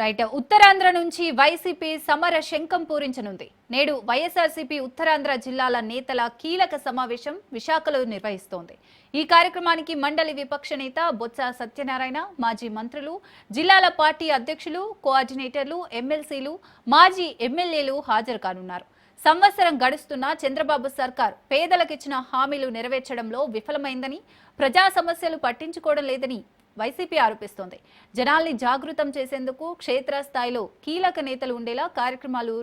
Right. Uttarandhra నుంచి YCP సమర శంఖం పూరించనుంది. నేడు వైఎస్ఆర్సీపీ ఉత్తరాంధ్ర జిల్లాల నేతల కీలక సమావేశం విశాఖలో నిర్వహిస్తోంది. ఈ కార్యక్రమానికి మండలి విపక్ష నేత బొత్స సత్యనారాయణ మాజీ మంత్రులు జిల్లాల పార్టీ అధ్యక్షులు కోఆర్డినేటర్లు ఎమ్మెల్సీలు మాజీ ఎమ్మెల్యేలు హాజరు కానున్నారు. సంవత్సరం గడుస్తున్న చంద్రబాబు సర్కార్ పేదలకిచ్చిన హామీలు నెరవేర్చడంలో విఫలమైందని ప్రజా సమస్యలు పట్టించుకోవడం లేదని వైసీపీ ఆరోపిస్తోంది. జనాల్ని జాగృతం చేసేందుకు క్షేత్రస్థాయిలో కీలక నేతలు ఉండేలా కార్యక్రమాలు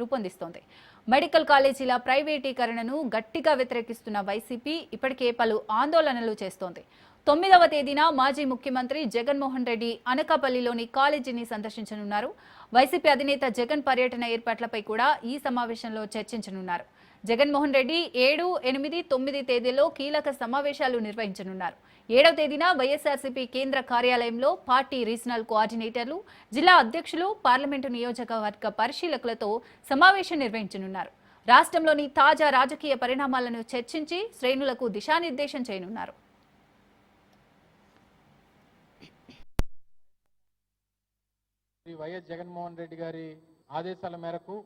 రూపొందిస్తోంది. మెడికల్ కాలేజీల ప్రైవేటీకరణను గట్టిగా వ్యతిరేకిస్తున్న వైసీపీ ఇప్పటికే పలు ఆందోళనలు చేస్తోంది. తొమ్మిదవ తేదీన మాజీ ముఖ్యమంత్రి జగన్మోహన్ రెడ్డి అనకాపల్లిలోని కాలేజీని సందర్శించనున్నారు. వైసీపీ అధినేత జగన్ పర్యటన ఏర్పాట్లపై కూడా ఈ సమావేశంలో చర్చించనున్నారు. జగన్మోహన్ రెడ్డి ఏడు ఎనిమిది తొమ్మిది తేదీల్లో కీలక సమావేశాలు నిర్వహించనున్నారు. ఏడవ తేదీన వైఎస్ఆర్సీపీ కేంద్ర కార్యాలయంలో పార్టీ రీజనల్ కోఆర్డినేటర్లు జిల్లా అధ్యక్షులు పార్లమెంటు నియోజకవర్గ పరిశీలకులతో సమావేశం నిర్వహించనున్నారు. రాష్ట్రంలోని తాజా రాజకీయ పరిణామాలను చర్చించి శ్రేణులకు దిశానిర్దేశం చేయనున్నారు. వైఎస్ జగన్మోహన్ రెడ్డి గారి ఆదేశాల మేరకు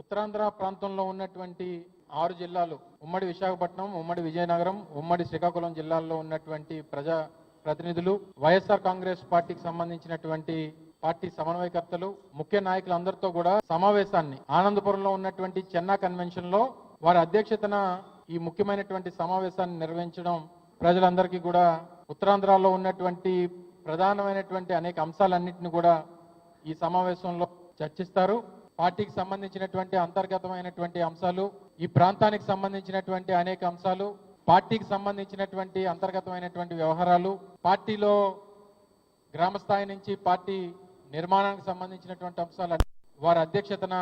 ఉత్తరాంధ్ర ప్రాంతంలో ఉన్నటువంటి ఆరు జిల్లాలు ఉమ్మడి విశాఖపట్నం ఉమ్మడి విజయనగరం ఉమ్మడి శ్రీకాకుళం జిల్లాల్లో ఉన్నటువంటి ప్రజా ప్రతినిధులు వైఎస్ఆర్ కాంగ్రెస్ పార్టీకి సంబంధించినటువంటి పార్టీ సమన్వయకర్తలు ముఖ్య నాయకులందరితో కూడా సమావేశాన్ని ఆనందపురంలో ఉన్నటువంటి చెన్నా కన్వెన్షన్లో వారి అధ్యక్షతన ఈ ముఖ్యమైనటువంటి సమావేశాన్ని నిర్వహించడం ప్రజలందరికీ కూడా ఉత్తరాంధ్రలో ఉన్నటువంటి ప్రధానమైనటువంటి అనేక అంశాలన్నింటినీ కూడా ఈ సమావేశంలో చర్చిస్తారు. పార్టీకి సంబంధించినటువంటి అంతర్గతమైనటువంటి అంశాలు ఈ ప్రాంతానికి సంబంధించినటువంటి అనేక అంశాలు పార్టీకి సంబంధించినటువంటి అంతర్గతమైనటువంటి వ్యవహారాలు పార్టీలో గ్రామ స్థాయి నుంచి పార్టీ నిర్మాణానికి సంబంధించినటువంటి అంశాలు వారి అధ్యక్షతన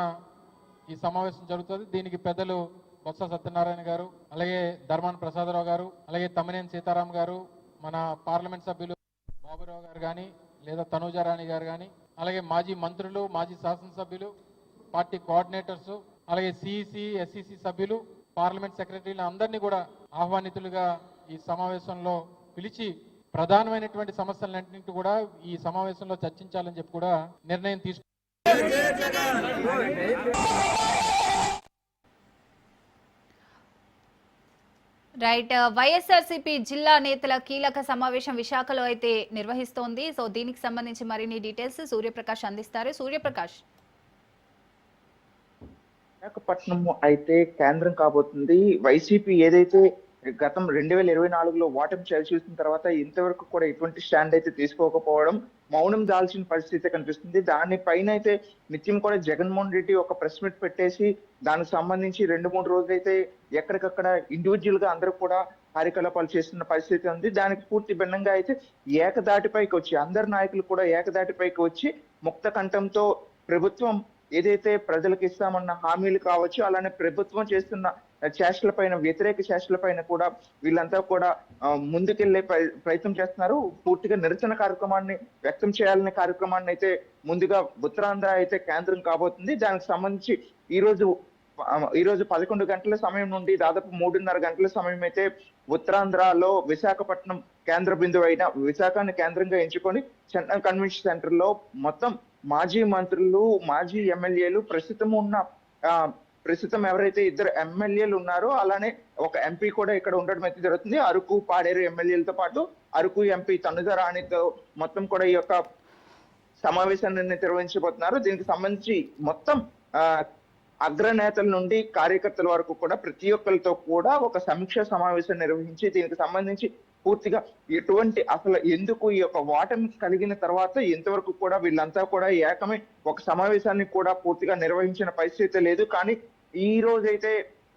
ఈ సమావేశం జరుగుతుంది. దీనికి పెద్దలు బొత్స సత్యనారాయణ గారు అలాగే ధర్మాన ప్రసాదరావు గారు అలాగే తమ్మినేని సీతారాం గారు మన పార్లమెంట్ సభ్యులు బాబురావు గారు కానీ లేదా తనూజారాణి గారు కానీ అలాగే మాజీ మంత్రులు మాజీ శాసనసభ్యులు పార్టీ కోఆర్డినేటర్స్ అలాగే సిఇసి ఎస్సిసి సభ్యులు పార్లమెంట్ సెక్రటరీలు అందరినీ కూడా ఆహ్వానితులుగా ఈ సమావేశంలో పిలిచి ప్రధానమైనటువంటి సమస్యలన్నింటినీ కూడా ఈ సమావేశంలో చర్చించాలని చెప్పి కూడా నిర్ణయం తీసుకు రైట్ వైఎస్ఆర్సీపీ జిల్లా నేతల కీలక సమావేశం విశాఖలో అయితే నిర్వహిస్తోంది. సో దీనికి సంబంధించి మరిన్ని డీటెయిల్స్ సూర్యప్రకాష్ అందిస్తారు. సూర్యప్రకాష్ విశాఖపట్నం అయితే కేంద్రం కాబోతుంది. వైసీపీ ఏదైతే గతం రెండు వేల ఇరవై నాలుగులో ఓటమి చవి చూసిన తర్వాత ఇంతవరకు కూడా ఎటువంటి స్టాండ్ అయితే తీసుకోకపోవడం మౌనం దాల్చిన పరిస్థితి కనిపిస్తుంది. దానిపైన అయితే నిత్యం కూడా జగన్మోహన్ రెడ్డి ఒక ప్రెస్ మీట్ పెట్టేసి దానికి సంబంధించి రెండు మూడు రోజులైతే ఎక్కడికక్కడ ఇండివిజువల్గా అందరూ కూడా కార్యకలాపాలు చేస్తున్న పరిస్థితి ఉంది. దానికి పూర్తి భిన్నంగా అయితే ఏకదాటిపైకి వచ్చి అందరు నాయకులు కూడా ఏకదాటిపైకి వచ్చి ముక్త కంఠంతో ప్రభుత్వం ఏదైతే ప్రజలకు ఇస్తామన్న హామీలు కావచ్చు అలానే ప్రభుత్వం చేస్తున్న చేష్టల పైన వ్యతిరేక చేష్టల పైన కూడా వీళ్ళంతా కూడా ముందుకెళ్ళే ప్రయత్నం చేస్తున్నారు. పూర్తిగా నిరసన కార్యక్రమాన్ని వ్యక్తం చేయాలనే కార్యక్రమాన్ని అయితే ముందుగా ఉత్తరాంధ్ర అయితే కేంద్రం కాబోతుంది. దానికి సంబంధించి ఈ రోజు ఈ రోజు పదకొండు గంటల సమయం నుండి దాదాపు మూడున్నర గంటల సమయం అయితే ఉత్తరాంధ్రలో విశాఖపట్నం కేంద్ర బిందువు అయిన విశాఖని కేంద్రంగా ఎంచుకొని చెన్నై కన్వెన్షన్ సెంటర్లో మొత్తం మాజీ మంత్రులు మాజీ ఎమ్మెల్యేలు ప్రస్తుతం ఉన్న ఆ, ప్రస్తుతం ఎవరైతే ఇద్దరు ఎమ్మెల్యేలు ఉన్నారో అలానే ఒక ఎంపీ కూడా ఇక్కడ ఉండడం అయితే జరుగుతుంది. అరకు పాడేరు ఎమ్మెల్యేలతో పాటు అరకు ఎంపీ తనుజ రాణితో మొత్తం కూడా ఈ యొక్క సమావేశాన్ని నిర్వహించబోతున్నారు. దీనికి సంబంధించి మొత్తం ఆ, అగ్రనేతల నుండి కార్యకర్తల వరకు కూడా ప్రతి ఒక్కరితో కూడా ఒక సమీక్ష సమావేశం నిర్వహించి దీనికి సంబంధించి పూర్తిగా ఎటువంటి అసలు ఎందుకు ఈ యొక్క ఓటమి కలిగిన తర్వాత ఇంతవరకు కూడా వీళ్ళంతా కూడా ఏకమై ఒక సమావేశాన్ని కూడా పూర్తిగా నిర్వహించిన పరిస్థితి లేదు. కానీ ఈ రోజైతే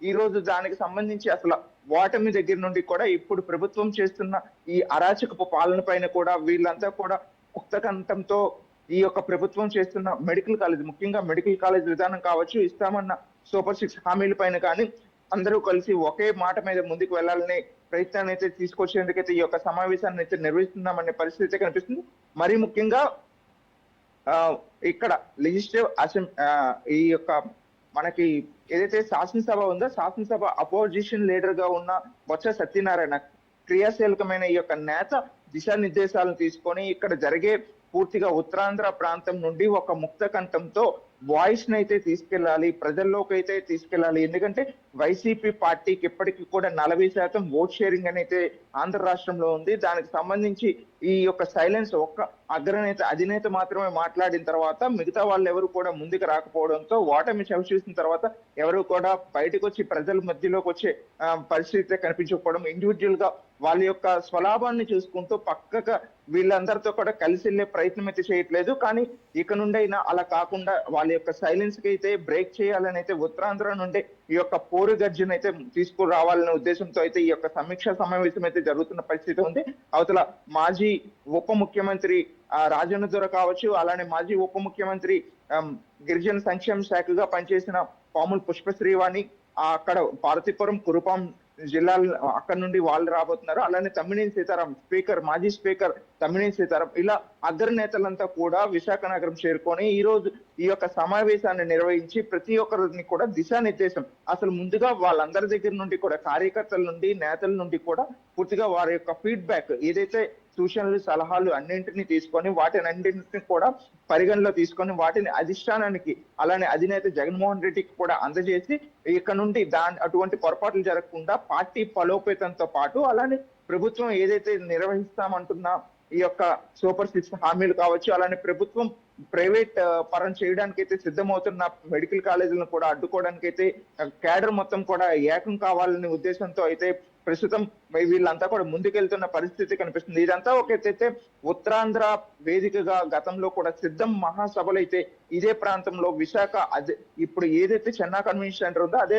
ఈ రోజు దానికి సంబంధించి అసలు ఓటమి దగ్గర నుండి కూడా ఇప్పుడు ప్రభుత్వం చేస్తున్న ఈ అరాచకపు పాలన పైన కూడా వీళ్ళంతా కూడా ముక్తకంఠంతో ఈ యొక్క ప్రభుత్వం చేస్తున్న మెడికల్ కాలేజ్ ముఖ్యంగా మెడికల్ కాలేజ్ విధానం కావచ్చు ఇస్తామన్న సూపర్ సిక్స్ హామీల పైన కానీ అందరూ కలిసి ఒకే మాట మీద ముందుకు వెళ్ళాలని ప్రయత్నాన్ని అయితే తీసుకొచ్చేందుకైతే ఈ యొక్క సమావేశాన్ని అయితే నిర్వహిస్తున్నామనే పరిస్థితి అయితే కనిపిస్తుంది. మరీ ముఖ్యంగా ఆ, ఇక్కడ లెజిస్లేటివ్ అసెం ఈ యొక్క మనకి ఏదైతే శాసనసభ ఉందో శాసనసభ అపోజిషన్ లీడర్గా ఉన్న బొత్స సత్యనారాయణ క్రియాశీలకమైన ఈ యొక్క నేత దిశానిర్దేశాలను తీసుకొని ఇక్కడ జరిగే పూర్తిగా ఉత్తరాంధ్ర ప్రాంతం నుండి ఒక ముక్త కంఠంతో వాయిస్ అయితే తీసుకెళ్ళాలి ప్రజల్లోకి అయితే తీసుకెళ్ళాలి. ఎందుకంటే వైసీపీ పార్టీకి ఇప్పటికీ కూడా నలభై శాతం ఓట్ షేరింగ్ అనేది ఆంధ్ర రాష్ట్రంలో ఉంది. దానికి సంబంధించి ఈ యొక్క సైలెన్స్ ఒక్క అగ్రనేత అధినేత మాత్రమే మాట్లాడిన తర్వాత మిగతా వాళ్ళు ఎవరు కూడా ముందుకు రాకపోవడంతో ఓటమి చవిచూసిన తర్వాత ఎవరు కూడా బయటకు వచ్చి ప్రజల మధ్యలోకి వచ్చే పరిస్థితి కనిపించకపోవడం ఇండివిజువల్గా వాళ్ళ యొక్క స్వలాభాన్ని చూసుకుంటూ పక్కగా వీళ్ళందరితో కూడా కలిసి వెళ్ళే ప్రయత్నం అయితే చేయట్లేదు. కానీ ఇక నుండైనా అలా కాకుండా వాళ్ళ యొక్క సైలెన్స్కి అయితే బ్రేక్ చేయాలని అయితే ఉత్తరాంధ్ర నుండి ఈ యొక్క పోరు గర్జన అయితే తీసుకురావాలనే ఉద్దేశంతో అయితే ఈ యొక్క సమీక్షా సమావేశం అయితే జరుగుతున్న పరిస్థితి ఉంది. అవతల మాజీ ఉప ముఖ్యమంత్రి రాజన్న దొర కావచ్చు అలానే మాజీ ఉప ముఖ్యమంత్రి గిరిజన సంక్షేమ శాఖగా పనిచేసిన పాముల పుష్పశ్రీవాణి అక్కడ పార్వతీపురం కురుపాం జిల్లాల అక్కడ నుండి వాళ్ళు రాబోతున్నారు. అలానే తమ్మినేని సీతారాం స్పీకర్ మాజీ స్పీకర్ తమ్మినేని సీతారాం ఇలా అగ్రనేతలంతా కూడా విశాఖ నగరం చేరుకొని ఈ రోజు ఈ యొక్క సమావేశాన్ని నిర్వహించి ప్రతి ఒక్కరిని కూడా దిశానిర్దేశం. అసలు ముందుగా వాళ్ళందరి దగ్గర నుండి కూడా కార్యకర్తల నుండి నేతల నుండి కూడా పూర్తిగా వారి యొక్క ఫీడ్బ్యాక్ ఏదైతే సూచనలు సలహాలు అన్నింటినీ తీసుకొని వాటిని అన్నింటినీ కూడా పరిగణలో తీసుకొని వాటిని అధిష్టానానికి అలానే అధినేత జగన్మోహన్ రెడ్డికి కూడా అందజేసి ఇక్కడ నుండి దాని అటువంటి పొరపాట్లు జరగకుండా పార్టీ బలోపేతంతో పాటు అలానే ప్రభుత్వం ఏదైతే నిర్వహిస్తామంటున్నా ఈ యొక్క సూపర్ సిక్స్ హామీలు కావచ్చు అలానే ప్రభుత్వం ప్రైవేట్ పరం చేయడానికి అయితే సిద్ధమవుతున్న మెడికల్ కాలేజీలను కూడా అడ్డుకోవడానికి అయితే క్యాడర్ మొత్తం కూడా ఏకం కావాలనే ఉద్దేశంతో అయితే ప్రస్తుతం వీళ్ళంతా కూడా ముందుకెళ్తున్న పరిస్థితి కనిపిస్తుంది. ఇదంతా ఒక అయితే ఉత్తరాంధ్ర వేదికగా గతంలో కూడా సిద్ధం మహాసభలు అయితే ఇదే ప్రాంతంలో విశాఖ అదే ఇప్పుడు ఏదైతే చెన్నా కన్వెన్షన్ సెంటర్ ఉందో అదే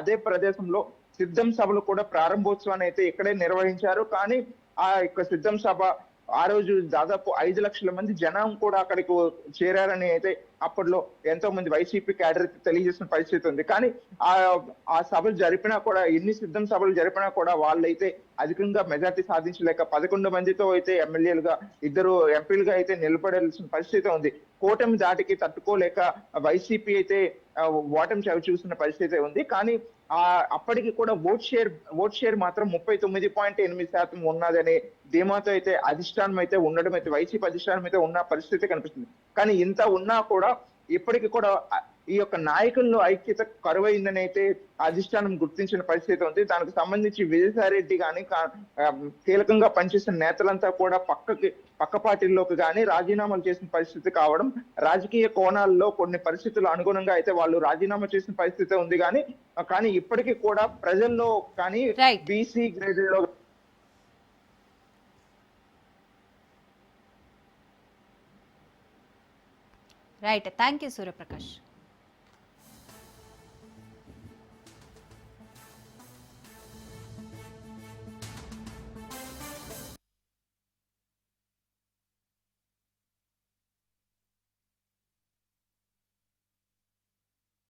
అదే ప్రదేశంలో సిద్ధం సభలు కూడా ప్రారంభోత్సవాన్ని అయితే ఇక్కడే నిర్వహించారు. కానీ ఆ యొక్క సిద్ధం సభ ఆ రోజు దాదాపు ఐదు లక్షల మంది జనం కూడా అక్కడికి చేరారని అయితే అప్పట్లో ఎంతో మంది వైసీపీ క్యాడర్ తెలియజేసిన పరిస్థితి ఉంది. కానీ ఆ ఆ సభలు జరిపినా కూడా ఎన్ని సిద్ధం సభలు జరిపినా కూడా వాళ్ళైతే అధికంగా మెజార్టీ సాధించలేక పదకొండు మందితో అయితే ఎమ్మెల్యేలుగా ఇద్దరు ఎంపీలుగా అయితే నిలబడాల్సిన పరిస్థితి ఉంది. కూటమి దాటికి తట్టుకోలేక వైసీపీ అయితే ఓటమి చవి చూసిన పరిస్థితి ఉంది. కానీ ఆ అప్పటికి కూడా ఓట్ షేర్ ఓట్ షేర్ మాత్రం ముప్పై తొమ్మిది పాయింట్ ఎనిమిది శాతం ఉన్నదని ధీమాతో అయితే అధిష్టానం అయితే ఉండడం అయితే వైసీపీ అధిష్టానం అయితే ఉన్న పరిస్థితి కనిపిస్తుంది. కానీ ఇంత ఉన్నా కూడా ఇప్పటికి కూడా ఈ యొక్క నాయకుల్లో ఐక్యత కరువైందని అయితే అధిష్టానం గుర్తించిన పరిస్థితి ఉంది దానికి సంబంధించి విజయసాయిరెడ్డి కానీ కీలకంగా పనిచేసిన నేతలంతా కూడా పక్కకి పక్క పార్టీల్లోకి కానీ రాజీనామాలు చేసిన పరిస్థితి కావడం రాజకీయ కోణాల్లో కొన్ని పరిస్థితులు అనుగుణంగా అయితే వాళ్ళు రాజీనామా చేసిన పరిస్థితి ఉంది కానీ కానీ ఇప్పటికీ కూడా ప్రజల్లో కానీ. బీసీ గ్రేడ్లో రైట్ థ్యాంక్ యూ సూర్యప్రకాష్